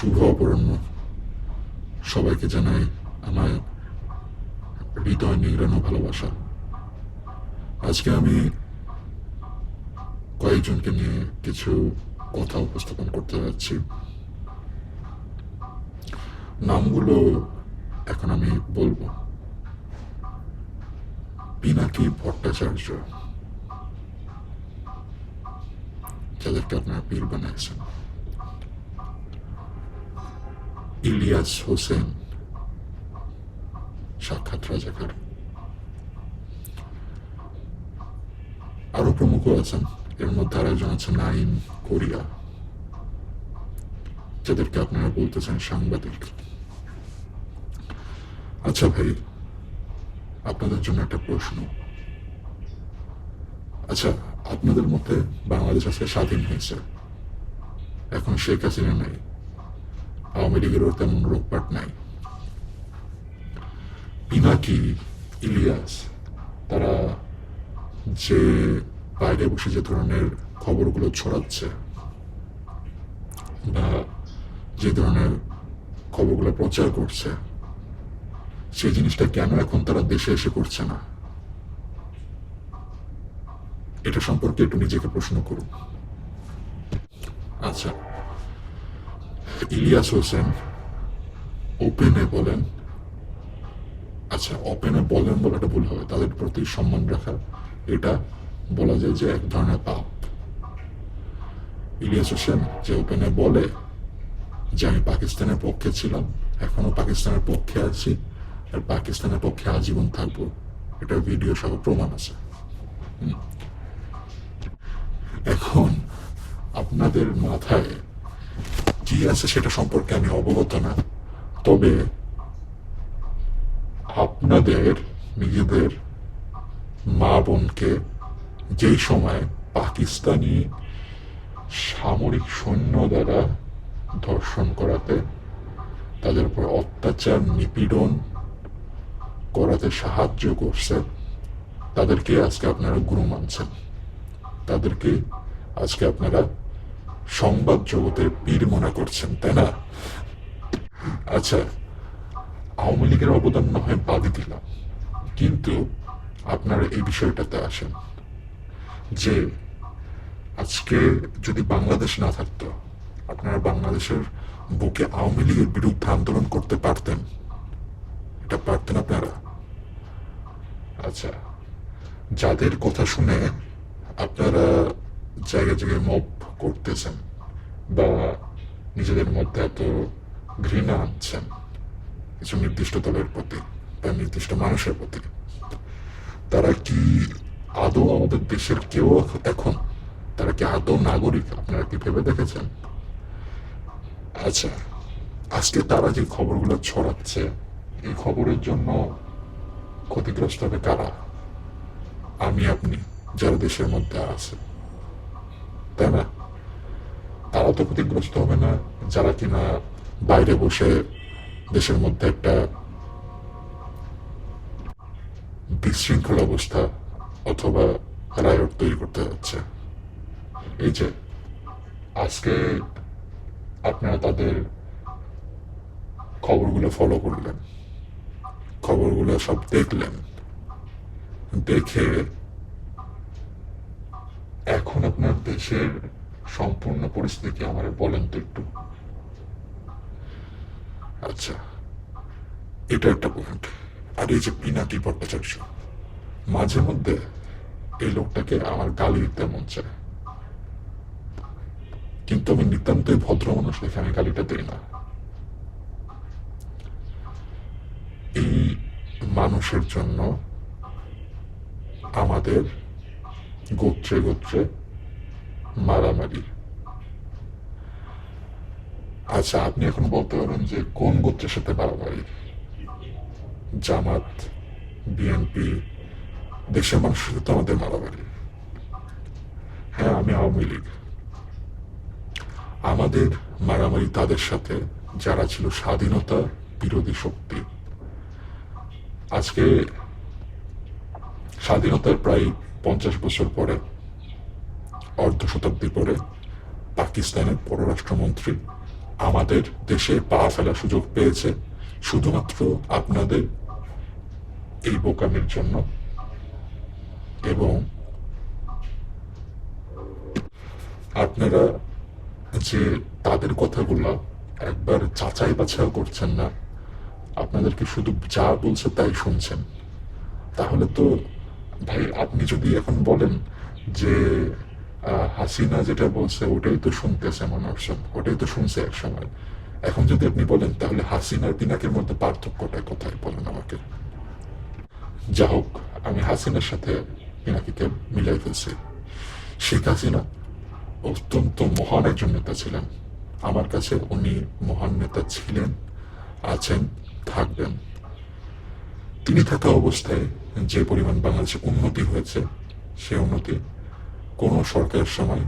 শুভ অপরাহ্ন সবাইকে জানাই আমার হৃদয় নিংড়ানো ভালোবাসা। আজকে আমি কয়েকজনকে নিয়ে কিছু কথা উপস্থাপন করতে যাচ্ছি। নামগুলো এখন আমি বলব। পিনাকি ভট্টাচার্য। যাদেরকে আপনারা পীর বানিয়েছেন। ইলিয়াস হোসেন, সাক্ষাৎ রাজাকার। আরও প্রমুখ আছেন, এর মধ্যে আর একজন আছেন নাইম কোরিয়া, যাদেরকে আপনারা বলতেছেন সাংবাদিক। আচ্ছা ভাই, আপনাদের জন্য একটা প্রশ্ন। আচ্ছা আপনাদের মধ্যে বাংলাদেশ আজকে স্বাধীন হয়েছে? এখন শেখ হাসিনা নাই। আওয়ামী লীগেরও তেমন রোগপাট নাই। পিনাকি ইলিয়াস, তারা যে বাইরে বসে যে ধরনের খবরগুলো ছড়াচ্ছে বা যে ধরনের খবরগুলো প্রচার করছে, সেই জিনিসটা কেন এখন তারা দেশে এসে করছে না? এটা সম্পর্কে একটু নিজেকে প্রশ্ন করুন। আচ্ছা। ইলিয়াস হোসেন ওপেনে বলেন। আচ্ছা ওপেনে বলেন বলাটা ভুল হবে, তাদের প্রতি সম্মান রাখা এটা বলা যায় যে এক ধরনের পাপ। ইলিয়াস হোসেন যে ওপেনে বলে, যে আমি পাকিস্তানের পক্ষে ছিলাম, এখনও পাকিস্তানের পক্ষে আছি, আর পাকিস্তানের পক্ষে আজীবন থাকব। এটা ভিডিও সহ প্রমাণ আছে। এখন আপনাদের মাথায় কি আছে, সেটা সম্পর্কে আমি অবগত না। তবে আপনাদের, নিজেদের মা বোনকে যেই সময় পাকিস্তানি সামরিক সৈন্য দ্বারা ধর্ষণ করাতে, তাদের উপর অত্যাচার, নিপীড়ন করাতে সাহায্য করছে, তাদেরকে আজকে আপনারা গুরু মানছেন। তাদেরকে আজকে আপনারা সংবাদ জগতের পীর মনে করছেন, তাই না? আচ্ছা আওয়ামী লীগের অবদান না হয় বাদই দিলাম। কিন্তু আপনারা এই বিষয়টাতে আসেন যে আজকে যদি বাংলাদেশ না থাকতো, আপনারা বাংলাদেশের বুকে আওয়ামী লীগের বিরুদ্ধে আন্দোলন করতে পারতেন। এটা পারতেন আপনারা? আচ্ছা যাদের কথা শুনে আপনারা জায়গায় জায়গায় মব করতেছেন বা নিজেদের মধ্যে এত ঘৃণা আনছেন, কিছু নির্দিষ্ট দলের প্রতি বা নির্দিষ্ট মানুষের প্রতি। তারা কি আদৌ আমাদের দেশের কেউ এখন, তারা কি আদৌ নাগরিক? আপনারা কি ভেবে দেখেছেন? আচ্ছা আজকে তারা যে খবরগুলো ছড়াচ্ছে, এই খবরের জন্য ক্ষতিগ্রস্ত হবে কারা? আমি, আপনি, যারা দেশের মধ্যে আছে। তাই না? তারা ক্ষতিগ্রস্ত হবে না। যারা কিনা বাইরে বসে দেশের মধ্যে একটা বিশৃঙ্খল অবস্থা অথবা রায়ট তৈরি করতে যাচ্ছে। এই যে, আজকে আপনারা তাদের খবরগুলো ফলো করলেন। খবরগুলো সব দেখলেন। দেখে এখন আপনার দেশের সম্পূর্ণ পরিস্থিতি আমার বলেন তো একটু। আচ্ছা এটা একটা পয়েন্ট আর এই যে পিনাকি ভট্টাচার্য মাঝে মধ্যে এই লোকটাকে আমার গালি দিতে মন চায়। কিন্তু আমি নিতান্তই ভদ্র মানুষ, দেখে আমি গালিটা দিই না। এই মানুষের জন্য আমাদের গোত্রে গোত্রে মারামারি আচ্ছা আপনি এখন বলতে পারেন যে কোন গোত্রের সাথে মারামারি জামাত, বিএনপি, দেশের মানুষের সাথে তো আমাদের মারামারি হ্যাঁ আমি আওয়ামী লীগ। আমাদের মারামারি তাদের সাথে, যারা ছিল স্বাধীনতা বিরোধী শক্তি। আজকে স্বাধীনতার প্রায় পঞ্চাশ বছর পরে, অর্ধ শতাব্দী পরে, পাকিস্তানের পররাষ্ট্রমন্ত্রী আমাদের দেশে পা ফেলার সুযোগ পেয়েছে। শুধুমাত্র আপনাদের এই বোকামের জন্য। এবং আপনারা যে তাদের কথাগুলো একবার যাচাই বাছাই করছেন না, আপনাদেরকে শুধু যা বলছে তাই শুনছেন। তাহলে তো ভাই, আপনি যদি এখন বলেন যে হাসিনা যেটা বলছে, ওটাই তো শুনতেছে মানুষজন ওটাই তো শুনছে এক সময়। এখন যদি আপনি বলেন, তাহলে হাসিনার পিনাকের মধ্যে পার্থক্যটা কোথায় বলেন আমাকে? যা হোক, আমি হাসিনার সাথে পিনাকিকে মিলাই ফেলছি। শেখ হাসিনা অত্যন্ত মহান একজন নেতা ছিলেন। আমার কাছে উনি মহান নেতা ছিলেন, আছেন, থাকবেন। তিনি থাকা অবস্থায় যে পরিমাণ বাংলাদেশে উন্নতি হয়েছে, সে উন্নতি কোনো সরকারের সময়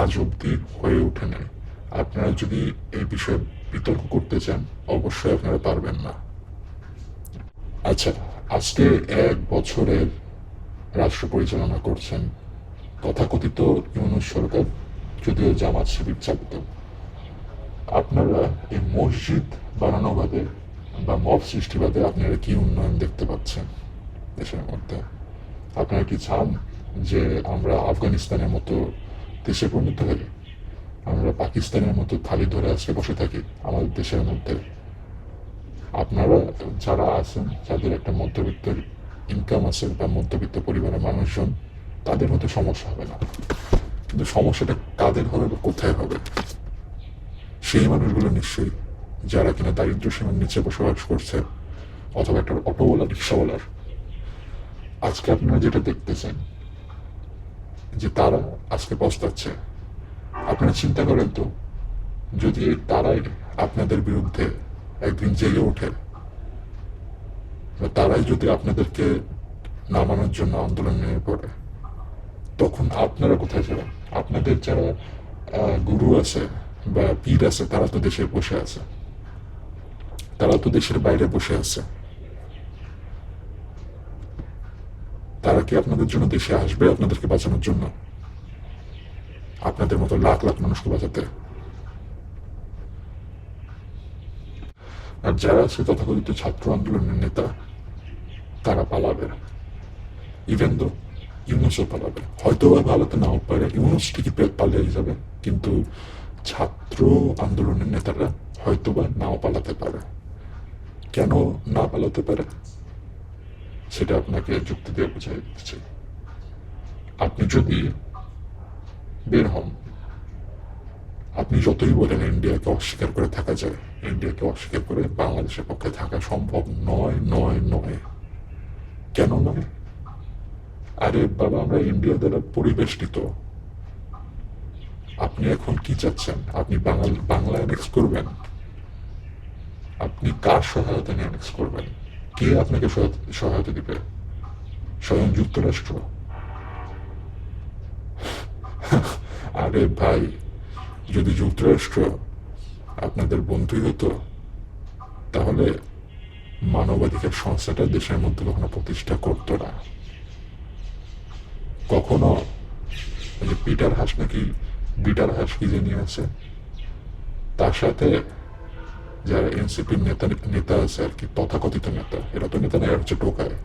আজ অবধি হয়ে ওঠে নাই আপনারা যদি এই বিষয়ে বিতর্ক করতে চান, অবশ্যই আপনারা পারবেন না। আচ্ছা আজকে এক বছরের রাষ্ট্র পরিচালনা করছেন তথাকথিত ইউনুস সরকার, যদিও জামাত শিবির চালিত। আপনারা এই মসজিদ বানানো বাদে বা মব সৃষ্টি বাদে আপনারা কি উন্নয়ন দেখতে পাচ্ছেন দেশের মধ্যে? আপনারা কি চান যে আমরা আফগানিস্তানের মতো দেশে পরিণত হই, আমরা পাকিস্তানের মতো থালি ধরে আজকে বসে থাকি আমাদের দেশের মধ্যে। আপনারা যারা আছেন, যাদের একটা মধ্যবিত্ত ইনকাম আছে বা মধ্যবিত্ত পরিবারের মানুষজন, তাদের মধ্যে সমস্যা হবে না। কিন্তু সমস্যাটা কাদের হবে বা কোথায় হবে? সেই মানুষগুলো নিশ্চয়ই যারা কিনা দারিদ্র সীমার নিচে বসবাস করছে, অথবা একটা অটোওয়ালা, রিক্সাওয়ালার। আজকে আপনারা যেটা দেখতেছেন যে তারা আজকে পস্তাচ্ছে। আপনারা চিন্তা করেন তো, যদি তারাই আপনাদের বিরুদ্ধে একদিন জেগে ওঠে তারাই যদি আপনাদেরকে নামানোর জন্য আন্দোলন নিয়ে পড়ে, তখন আপনারা কোথায় যাবেন? আপনাদের যারা গুরু আছে বা পীর আছে, তারা তো দেশে বসে আছে। তারা তো দেশের বাইরে বসে আছে। তারা কি আপনাদের জন্য দেশে আসবে আপনাদেরকে বাঁচানোর জন্য? আপনাদের মতো লাখ লাখ মানুষকে বাঁচাতে। আর যারা আছে তথাকথিত ছাত্র আন্দোলনের নেতা, তারা পালাবে। ইভেন দো ইউনুসও পালাবে। হয়তো বা পালাতে নাও পারে, ইউনুস ঠিকই পালিয়ে যাবে। কিন্তু ছাত্র আন্দোলনের নেতারা হয়তো বা নাও পালাতে পারে। কেন না পালাতে পারে? সেটা আপনাকে যুক্তি দিয়ে বোঝাই দিচ্ছি আপনি যদি বের হন, আপনি যতই বলেন ইন্ডিয়াকে অস্বীকার করে থাকা যায়, ইন্ডিয়াকে অস্বীকার করে বাংলাদেশের পক্ষে থাকা সম্ভব নয় নয় নয়। কেন নয়? আরে বাবা, আমরা ইন্ডিয়া দ্বারা পরিবেষ্টিত। আপনি এখন কি চাচ্ছেন? আপনি বাংলা বাংলা অ্যানেক্স করবেন? আপনি কার সহায়তা নিয়ে অ্যানেক্স করবেন? কে আপনাকে সহায়তা- দিবে? স্বয়ং যুক্তরাষ্ট্র। আরে ভাই, যদি যুক্তরাষ্ট্র আপনাদের বন্ধুই হতো, তাহলে মানবাধিকার সংস্থাটা দেশের মধ্যে কখনো প্রতিষ্ঠা করতো না। কখনো যে পিটার হাস নাকি বিটার হাস কি জানি আছে? তার সাথে যারা এনসিপির নেতা নেতা আছে আর কি, তথাকথিত নেতা। এরা তো নেতা না এরা হচ্ছে টোকায়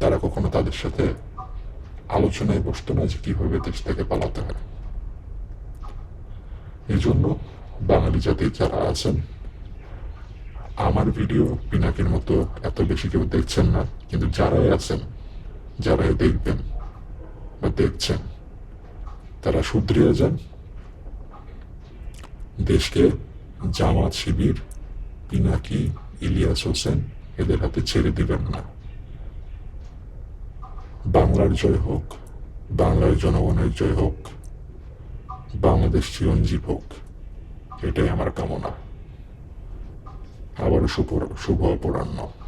তারা কখনো তাদের সাথে আলোচনায় বসতো না যে কীভাবে দেশ থেকে পালাতে হয়। এই জন্য বাঙালি জাতির যারা আছেন, আমার ভিডিও পিনাকের মতো এত বেশি কেউ দেখছেন না, কিন্তু যারাই আছেন, যারাই দেখবেন বা দেখছেন, তারা শুধরিয়ে যান। দেশকে জামাত শিবির, পিনাকি, ইলিয়াস হোসেন এদের হাতে ছেড়ে দিবেন না। বাংলার জয় হোক, বাংলার জনগণের জয় হোক, বাংলাদেশ চিরঞ্জীব হোক, এটাই আমার কামনা। আবারও শুভ শুভ অপরাহ্ন।